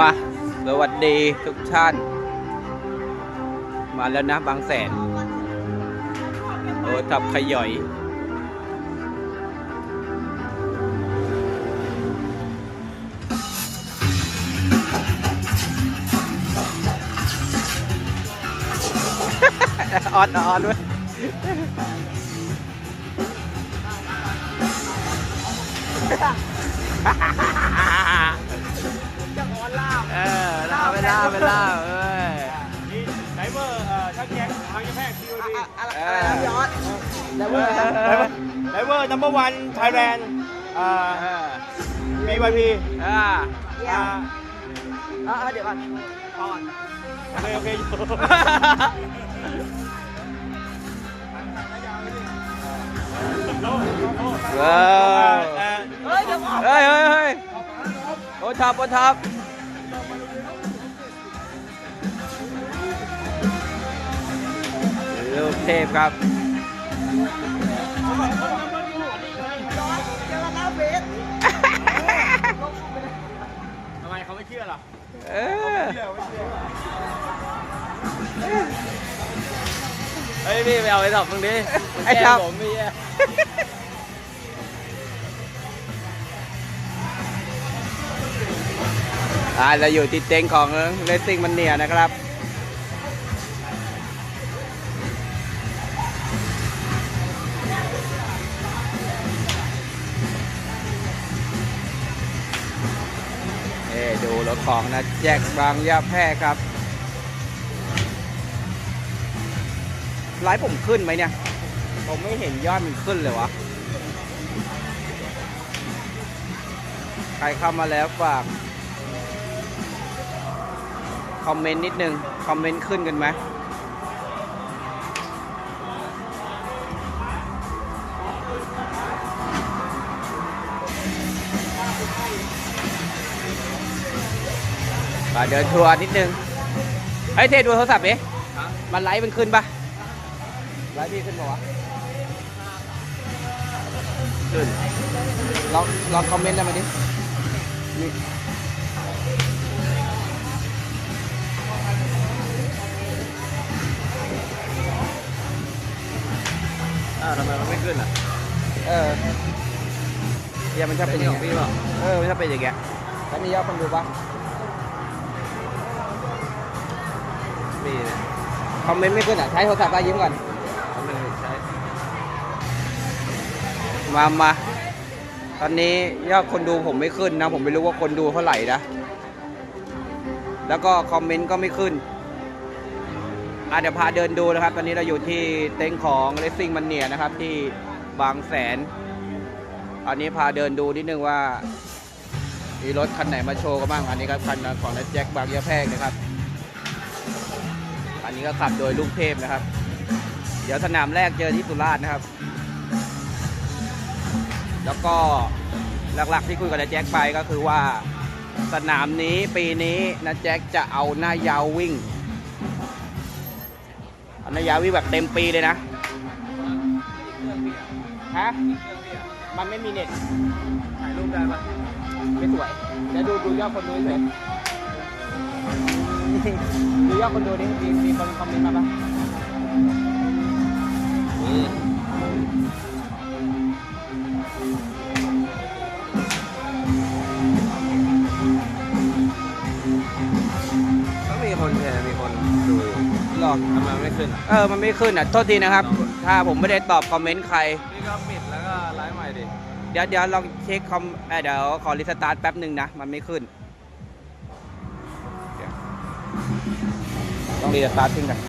มาสวัสดีทุกท่าน มาแล้วนะบางแสนโอ้ทับขย่อยออนออนด้วยเอ ลาไปลาไปลาเอ้ยนี่ไดเวอร์เอ่อช่างแก๊งทางยาแพทย์ทีโอดีอะไรนะพี่ออสแล้วว่าไดเวอร์นัมเบอร์วันไทยแลนด์อ่าเออ BYP อ่าอ่าเออเดี๋ยวก่อนก่อนโอเคโอเคอยู่ว้าวเอ่อเฮ้ยเดี๋ยวก่อนเฮ้ยเฮ้ยเฮ้ยโอทับโอทับ ลูกเทพครับเจอกันแล้วเบสทำไมเขาไม่เชื่อล่ะเออเฮ้ยพี่ไปเอาไปตอบตรงนี้ไอ้ทับผมไม่แย่อ่าเราอยู่ที่เต็งของเลสซิ่งมันเนียนะครับ เอ้ดูรถของนะแจ็คบางยาแพรครับ ไลฟ์ผมขึ้นไหมเนี่ย ผมไม่เห็นยอดมันขึ้นเลยวะ ใครเข้ามาแล้วฝาก คอมเมนต์นิดนึง คอมเมนต์ขึ้นกันไหม มาเดินทัวร์นิดนึงไอ้ยเทดูโทรศัพท์เอ๊ะมันไลฟ์มันขึ้นปะไลฟ์พี่ขึ้นปะวะขึ้นลองลองคอมเมนต์ได้ไหมดิมีอ่าทำไมมันไม่ขึ้นอะ เออเดี๋ยวมันจะเป็นอย่างของพี่เงี้ยเปล่าเออ มันจะเป็นอย่างเงี้ยแล้วมียอดคนดูปะ มีนะคอมเมนต์ไม่ขึ้นอะใช้โทรศัพท์ไปยิ้มก่อนทำไมไม่ใช้ มามา ตอนนี้ยอดคนดูผมไม่ขึ้นนะ ผมไม่รู้ว่าคนดูเท่าไหร่นะ แล้วก็คอมเมนต์ก็ไม่ขึ้นอะเดี๋ยวพาเดินดูนะครับ ตอนนี้เราอยู่ที่เต็งของ Racing m a n i a นะครับ ที่บางแสน อันนี้พาเดินดูนิดนึงว่ามีรถคันไหนมาโชว์กันบ้าง อันนี้ก็คันของนัแจ็คบางยะแพรกนะครับ นนี้ก็ขับโดยลูกเทพนะครับ เดี๋ยวสนามแรกเจอที่สุราษฎร์นะครับ แล้วก็หลักๆที่คุยกับนายแจ็คไปก็คือว่าสนามนี้ปีนี้นาแจ็คจะเอาหน้ายาววิ่งเอาหน้ายาววิ่งแบบเต็มปีเลยนะฮะมันไม่มีเน็ตถ่ายรูปได้ปะไม่สวยเดี๋ยวดูดูยอดคนดูเฉย ดูยอดคนดูนี่มีมีคนคอมเมนต์มาปะก็มีคนแชร์มีคนดูอยู่หรอทำไมไม่ขึ้นอะเออ มันไม่ขึ้นอะ โทษทีนะครับ ถ้าผมไม่ได้ตอบคอมเมนต์ใครพี่ก็ปิดแล้วก็ไลฟ์ใหม่ดิ เดี๋ยวเดี๋ยวลองเช็คคอมเอ่อเดี๋ยวขอรีสตาร์ทแป๊บหนึ่งนะ มันไม่ขึ้น ต้องรีสตาร์ทขึ้นกัน